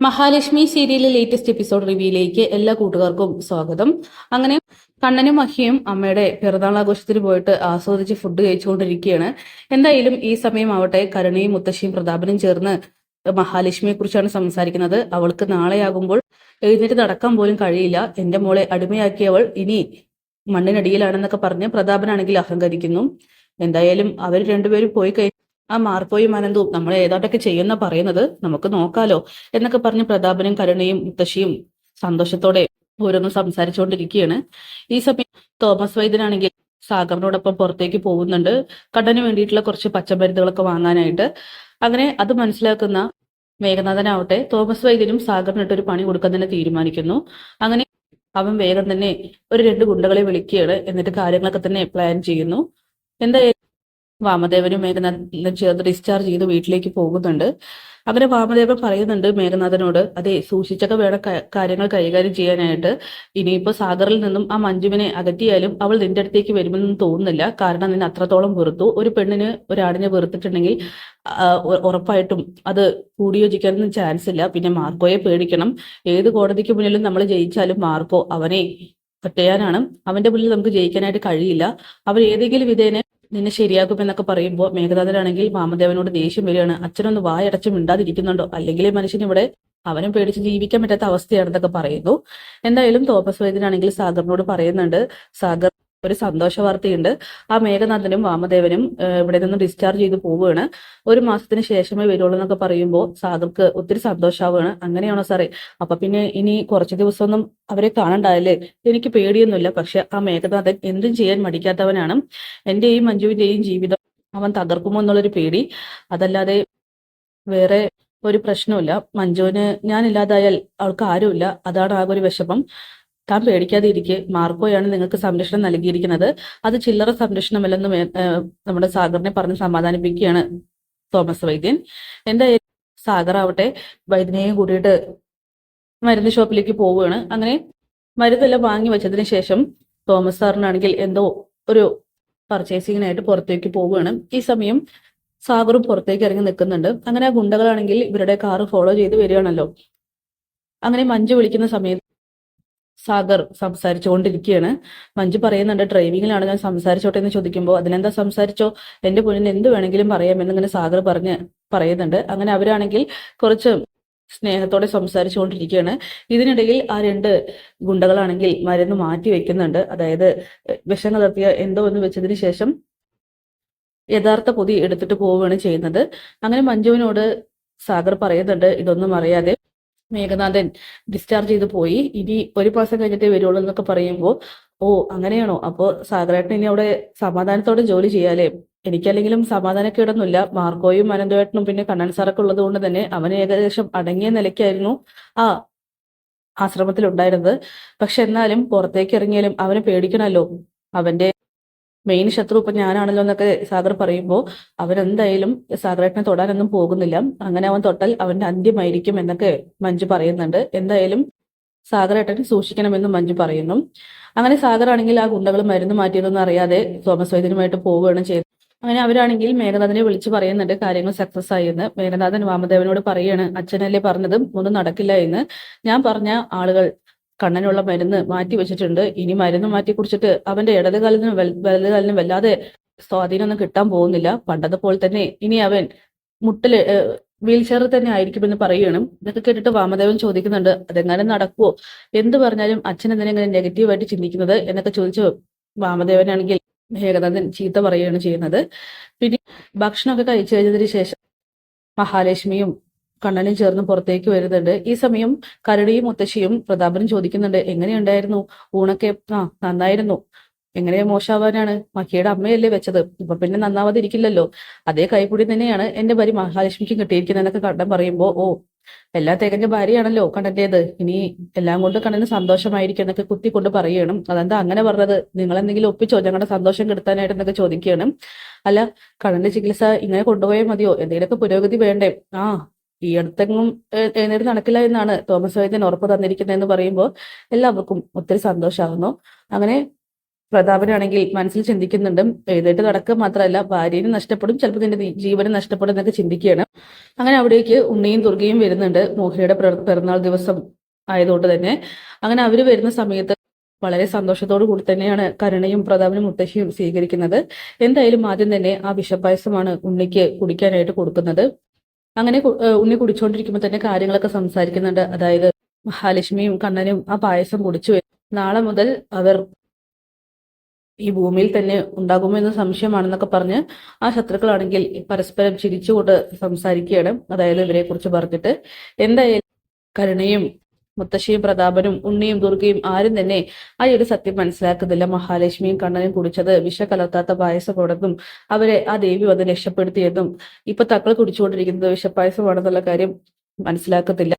മഹാലക്ഷ്മി സീരിയലിലെ latest episode റിവ്യൂയിലേക്ക് എല്ലാ കൂട്ടുകാർക്കും സ്വാഗതം. അങ്ങനെ കണ്ണനും മഹിയും അമ്മയുടെ പിറന്നാൾ ആഘോഷത്തിന് പോയിട്ട് ആസ്വദിച്ച് ഫുഡ് കഴിച്ചുകൊണ്ടിരിക്കുകയാണ്. എന്തായാലും ഈ സമയം ആവട്ടെ കരുണയും മുത്തശ്ശിയും പ്രതാപനും ചേർന്ന് മഹാലക്ഷ്മിയെ കുറിച്ചാണ് സംസാരിക്കുന്നത്. അവൾക്ക് നാളെയാകുമ്പോൾ എഴുന്നേറ്റ് നടക്കാൻ പോലും കഴിയില്ല. എന്റെ മോളെ അടിമയാക്കിയവൾ ഇനി മണ്ണിനടിയിലാണെന്നൊക്കെ പറഞ്ഞ് പ്രതാപനാണെങ്കിൽ അഹങ്കരിക്കുന്നു. എന്തായാലും അവർ രണ്ടുപേരും പോയി കഴിഞ്ഞ ആ മാർക്കോയും അനന്തവും നമ്മൾ ഏതാണ്ടൊക്കെ ചെയ്യുന്ന പറയുന്നത് നമുക്ക് നോക്കാലോ എന്നൊക്കെ പറഞ്ഞ് പ്രതാപനും കരുണയും മുത്തശ്ശിയും സന്തോഷത്തോടെ ഓരോന്നും സംസാരിച്ചുകൊണ്ടിരിക്കുകയാണ് ഈ സമയം തോമസ് വൈദ്യനാണെങ്കിൽ സാഗറിനോടൊപ്പം പുറത്തേക്ക് പോകുന്നുണ്ട്. കടന് വേണ്ടിയിട്ടുള്ള കുറച്ച് പച്ചമരുന്നുകളൊക്കെ വാങ്ങാനായിട്ട്. അങ്ങനെ അത് മനസ്സിലാക്കുന്ന മേഘനാഥനാവട്ടെ തോമസ് വൈദ്യനും സാഗറിനിട്ട് ഒരു പണി കൊടുക്കാൻ തന്നെ തീരുമാനിക്കുന്നു. അങ്ങനെ അവൻ വേഗം തന്നെ ഒരു രണ്ട് ഗുണ്ടകളെ വിളിക്കുകയാണ്. എന്നിട്ട് കാര്യങ്ങളൊക്കെ തന്നെ പ്ലാൻ ചെയ്യുന്നു. എന്തായാലും വാമദേവനും മേഘനാഥനും ചേർന്ന് ഡിസ്ചാർജ് ചെയ്ത് വീട്ടിലേക്ക് പോകുന്നുണ്ട്. അങ്ങനെ വാമദേവൻ പറയുന്നുണ്ട് മേഘനാഥനോട് അതെ സൂക്ഷിച്ചൊക്കെ വേണം കാര്യങ്ങൾ കൈകാര്യം ചെയ്യാനായിട്ട്. ഇനിയിപ്പോ സാഗറിൽ നിന്നും ആ മഞ്ജുവിനെ അകറ്റിയാലും അവൾ നിന്റെ അടുത്തേക്ക് വരുമെന്ന് തോന്നുന്നില്ല. കാരണം നിന്നെ അത്രത്തോളം വെറുത്തു. ഒരു പെണ്ണിന് ഒരാടിനെ വെറുത്തിട്ടുണ്ടെങ്കിൽ ഉറപ്പായിട്ടും അത് കൂടിയോജിക്കാനൊന്നും ചാൻസ് ഇല്ല. പിന്നെ മാർക്കോയെ പേടിക്കണം. ഏത് കോടതിക്ക് മുന്നിലും നമ്മൾ ജയിച്ചാലും മാർക്കോ അവനെ ഒറ്റയാനാണ് അവന്റെ മുന്നിൽ നമുക്ക് ജയിക്കാനായിട്ട് കഴിയില്ല. അവൻ ഏതെങ്കിലും വിധേനെ നിന്നെ ശരിയാക്കുമെന്നൊക്കെ പറയുമ്പോൾ മേഘനാഥനാണെങ്കിൽ വാമദേവനോട് ദേഷ്യം വരികയാണ്. അച്ഛനൊന്ന് വായടച്ച് മിണ്ടാതിരിക്കുന്നുണ്ടോ? അല്ലെങ്കിൽ മനുഷ്യൻ ഇവിടെ അവനും പേടിച്ച് ജീവിക്കാൻ പറ്റാത്ത അവസ്ഥയാണെന്നൊക്കെ പറയുന്നു. എന്തായാലും തോമസ് വൈദ്യനാണെങ്കിൽ സാഗറിനോട് പറയുന്നുണ്ട് സാഗർ ഒരു സന്തോഷ വാർത്തയുണ്ട്. ആ മേഘനാഥനും വാമദേവനും ഇവിടെ നിന്ന് ഡിസ്ചാർജ് ചെയ്ത് പോവുകയാണ്. ഒരു മാസത്തിന് ശേഷമേ വരുള്ളൂ എന്നൊക്കെ പറയുമ്പോൾ സാഗർക്ക് ഒത്തിരി സന്തോഷമാവുകയാണ് അങ്ങനെയാണോ സാറേ? അപ്പൊ പിന്നെ ഇനി കുറച്ച് ദിവസമൊന്നും അവരെ കാണണ്ടായല്ലേ? എനിക്ക് പേടിയൊന്നുമില്ല. പക്ഷെ ആ മേഘനാഥൻ എന്തും ചെയ്യാൻ മടിക്കാത്തവനാണ്. എന്റെയും മഞ്ജുവിന്റെയും ജീവിതം അവൻ തകർക്കുമോ എന്നുള്ളൊരു പേടി. അതല്ലാതെ വേറെ ഒരു പ്രശ്നമില്ല മഞ്ജുവിന് ഞാനില്ലാതായാൽ അവൾക്ക് ആരുമില്ല. അതാണ് ആകെ ഒരു വിഷമം. താൻ പേടിക്കാതെ ഇരിക്കെ മാർക്കോയാണ് നിങ്ങൾക്ക് സംരക്ഷണം നൽകിയിരിക്കുന്നത്. അത് ചില്ലറ സംരക്ഷണമല്ലെന്ന് നമ്മുടെ സാഗറിനെ പറഞ്ഞ് സമാധാനിപ്പിക്കുകയാണ് തോമസ് വൈദ്യൻ. എന്റെ സാഗർ ആവട്ടെ വൈദ്യനെയും കൂടിയിട്ട് മരുന്ന് ഷോപ്പിലേക്ക് പോവുകയാണ്. അങ്ങനെ മരുന്നെല്ലാം വാങ്ങി വെച്ചതിന് ശേഷം തോമസ് സാറിനാണെങ്കിൽ എന്തോ ഒരു പർച്ചേസിങ്ങിനായിട്ട് പുറത്തേക്ക് പോവുകയാണ്. ഈ സമയം സാഗറും പുറത്തേക്ക് ഇറങ്ങി നിൽക്കുന്നുണ്ട്. അങ്ങനെ ആ ഗുണ്ടകളാണെങ്കിൽ ഇവരുടെ കാറ് ഫോളോ ചെയ്ത് വരികയാണല്ലോ. അങ്ങനെ മഞ്ജു വിളിക്കുന്ന സമയത്ത് സാഗർ സംസാരിച്ചുകൊണ്ടിരിക്കുകയാണ്. മഞ്ജു പറയുന്നുണ്ട് ഡ്രൈവിങ്ങിലാണ് ഞാൻ സംസാരിച്ചോട്ടെ എന്ന് ചോദിക്കുമ്പോൾ അതിനെന്താ സംസാരിച്ചോ? എന്റെ പൊന്നിന് എന്ത് വേണമെങ്കിലും പറയാം എന്നിങ്ങനെ സാഗർ പറഞ്ഞ് പറയുന്നുണ്ട്. അങ്ങനെ അവരാണെങ്കിൽ കുറച്ച് സ്നേഹത്തോടെ സംസാരിച്ചുകൊണ്ടിരിക്കുകയാണ്. ഇതിനിടയിൽ ആ രണ്ട് ഗുണ്ടകളാണെങ്കിൽ മരുന്ന് മാറ്റി വെക്കുന്നുണ്ട്. അതായത് വിഷം കലർത്തിയ എന്തോ എന്ന് വെച്ചതിന് ശേഷം യഥാർത്ഥ പൊതി എടുത്തിട്ട് പോവുകയാണ് ചെയ്യുന്നത്. അങ്ങനെ മഞ്ജുവിനോട് സാഗർ പറയുന്നുണ്ട് ഇതൊന്നും അറിയാതെ മേഘനാഥൻ ഡിസ്ചാർജ് ചെയ്ത് പോയി. ഇനി ഒരു മാസം കഴിഞ്ഞിട്ടേ വരുള്ളൂ എന്നൊക്കെ പറയുമ്പോൾ ഓ അങ്ങനെയാണോ? അപ്പോ സാഗരേട്ടൻ ഇനി അവിടെ സമാധാനത്തോടെ ജോലി ചെയ്യാലേ എനിക്കല്ലെങ്കിലും സമാധാനക്കേടൊന്നുമില്ല മാർക്കോയും അനന്തവേട്ടനും പിന്നെ കണ്ണൻ സാറൊക്കെ ഉള്ളത് കൊണ്ട് തന്നെ അവന് ഏകദേശം അടങ്ങിയ നിലയ്ക്കായിരുന്നു ആ ആശ്രമത്തിൽ ഉണ്ടായിരുന്നത് പക്ഷെ എന്നാലും പുറത്തേക്ക് ഇറങ്ങിയാലും അവനെ പേടിക്കണമല്ലോ. അവന്റെ മെയിൻ ശത്രു ഇപ്പൊ ഞാനാണല്ലോ എന്നൊക്കെ സാഗർ പറയുമ്പോൾ അവരെന്തായാലും സാഗറേട്ടനെ തൊടാനൊന്നും പോകുന്നില്ല. അങ്ങനെ അവൻ തൊട്ടാൽ അവന്റെ അന്ത്യമായിരിക്കും എന്നൊക്കെ മഞ്ജു പറയുന്നുണ്ട്. എന്തായാലും സാഗറേട്ടൻ സൂക്ഷിക്കണമെന്നും മഞ്ജു പറയുന്നു. അങ്ങനെ സാഗർ ആണെങ്കിൽ ആ ഗുണ്ടകൾ മരുന്ന് മാറ്റിയതൊന്നും അറിയാതെ തോമസ് വൈദ്യനുമായിട്ട് പോവുകയാണ് ചെയ്തത്. അങ്ങനെ അവരാണെങ്കിൽ മേഘനാഥനെ വിളിച്ചു പറയുന്നുണ്ട് കാര്യങ്ങൾ സക്സസ് ആയി എന്ന്. മേഘനാഥൻ വാമദേവനോട് പറയാണ് അച്ഛനല്ലേ പറഞ്ഞതും ഒന്നും നടക്കില്ല എന്ന്. ഞാൻ പറഞ്ഞ ആളുകൾ കണ്ണനുള്ള മരുന്ന് മാറ്റി വെച്ചിട്ടുണ്ട്. ഇനി മരുന്ന് മാറ്റി കുറിച്ചിട്ട് അവന്റെ ഇടത് വലതുകാലിനും വലത് കാലിനും വല്ലാതെ സ്വാധീനമൊന്നും കിട്ടാൻ പോകുന്നില്ല. പണ്ടത്തെ പോലെ തന്നെ ഇനി അവൻ മുട്ടിൽ വീൽ ചെയറിൽ തന്നെ ആയിരിക്കുമെന്ന് പറയുകയാണ്. ഇതൊക്കെ കേട്ടിട്ട് വാമദേവൻ ചോദിക്കുന്നുണ്ട് അതെങ്ങനെ നടക്കുവോ? എന്ത് പറഞ്ഞാലും അച്ഛൻ എന്തിനെങ്ങനെ നെഗറ്റീവായിട്ട് ചിന്തിക്കുന്നത്? എന്നൊക്കെ ചോദിച്ചു വാമദേവനാണെങ്കിൽ ഏകനാഥൻ ചീത്ത പറയുകയാണ് ചെയ്യുന്നത്. പിന്നെ ഭക്ഷണമൊക്കെ കഴിച്ചു കഴിഞ്ഞതിന് ശേഷം മഹാലക്ഷ്മിയും കണ്ണനും ചേർന്ന് പുറത്തേക്ക് വരുന്നുണ്ട്. ഈ സമയം കരടിയും മുത്തശ്ശിയും പ്രതാപനും ചോദിക്കുന്നുണ്ട് എങ്ങനെയുണ്ടായിരുന്നു? ഊണൊക്കെ ആ നന്നായിരുന്നു. എങ്ങനെ മോശാവാനാണ് മക്കിയുടെ അമ്മയല്ലേ വെച്ചത്. ഇപ്പൊ പിന്നെ നന്നാവാതിരിക്കില്ലല്ലോ. അതേ കൈപ്പൊടി തന്നെയാണ് എന്റെ ഭാര്യ മഹാലക്ഷ്മിക്ക് കിട്ടിയിരിക്കുന്നതെന്നൊക്കെ കണ്ടൻ പറയുമ്പോ ഓ എല്ലാ തികഞ്ഞ ഭാര്യയാണല്ലോ കണ്ണന്റേത്. ഇനി എല്ലാം കൊണ്ട് കണ്ണന് സന്തോഷമായിരിക്കും എന്നൊക്കെ കുത്തിക്കൊണ്ട് പറയണം അതെന്താ അങ്ങനെ പറഞ്ഞത്? നിങ്ങൾ എന്തെങ്കിലും ഒപ്പിച്ചോ ഞങ്ങളുടെ സന്തോഷം കെടുത്താനായിട്ട് എന്നൊക്കെ ചോദിക്കുകയാണ്. അല്ല കണ്ണന്റെ ചികിത്സ ഇങ്ങനെ കൊണ്ടുപോയാൽ മതിയോ? എന്തെങ്കിലുമൊക്കെ പുരോഗതി വേണ്ടേ? ആ ഈ അടുത്തെങ്ങും എഴുന്നേറ്റ് നടക്കില്ല എന്നാണ് തോമസ് വൈദ്യൻ ഉറപ്പ് തന്നിരിക്കുന്നതെന്ന് പറയുമ്പോൾ എല്ലാവർക്കും ഒത്തിരി സന്തോഷമാകുന്നു. അങ്ങനെ പ്രതാപനാണെങ്കിൽ മനസ്സിൽ ചിന്തിക്കുന്നുണ്ട് എഴുന്നേറ്റ് നടക്കുക മാത്രമല്ല ഭാര്യയും നഷ്ടപ്പെടും ചിലപ്പോൾ നിന്റെ ജീവനും നഷ്ടപ്പെടും എന്നൊക്കെ ചിന്തിക്കുകയാണ്. അങ്ങനെ അവിടേക്ക് ഉണ്ണിയും ദുർഗയും വരുന്നുണ്ട് മോഹിനിയുടെ പിറന്നാൾ ദിവസം ആയതുകൊണ്ട് തന്നെ. അങ്ങനെ അവർ വരുന്ന സമയത്ത് വളരെ സന്തോഷത്തോടു കൂടി തന്നെയാണ് കരുണയും പ്രതാപനും മുത്തശ്ശിയും സ്വീകരിക്കുന്നത്. എന്തായാലും ആദ്യം തന്നെ ആ വിഷപ്പായസമാണ് ഉണ്ണിക്ക് കുടിക്കാനായിട്ട് കൊടുക്കുന്നത്. അങ്ങനെ ഉണ്ണി കുടിച്ചുകൊണ്ടിരിക്കുമ്പോൾ തന്നെ കാര്യങ്ങളൊക്കെ സംസാരിക്കുന്നുണ്ട്. അതായത് മഹാലക്ഷ്മിയും കണ്ണനും ആ പായസം കുടിച്ചു നാളെ മുതൽ അവർ ഈ ഭൂമിയിൽ തന്നെ ഉണ്ടാകുമെന്ന് സംശയമാണെന്നൊക്കെ പറഞ്ഞ് ആ ശത്രുക്കളാണെങ്കിൽ പരസ്പരം ചിരിച്ചുകൊണ്ട് സംസാരിക്കുകയാണ്. അതായത് ഇവരെ കുറിച്ച് പറഞ്ഞിട്ട് എന്തായാലും കരുണയും മുത്തശ്ശിയും പ്രതാപനും ഉണ്ണിയും ദുർഗയും ആരും തന്നെ ആ ഒരു സത്യം മനസ്സിലാക്കുന്നില്ല. മഹാലക്ഷ്മിയും കണ്ണനും കുടിച്ചത് വിഷ കലർത്താത്ത പായസമാണെന്നും അവരെ ആ ദേവി വന്ന് രക്ഷപ്പെടുത്തിയെന്നും ഇപ്പൊ തക്കൾ കുടിച്ചുകൊണ്ടിരിക്കുന്നത് വിഷപ്പായസമാണെന്നുള്ള കാര്യം മനസ്സിലാക്കത്തില്ല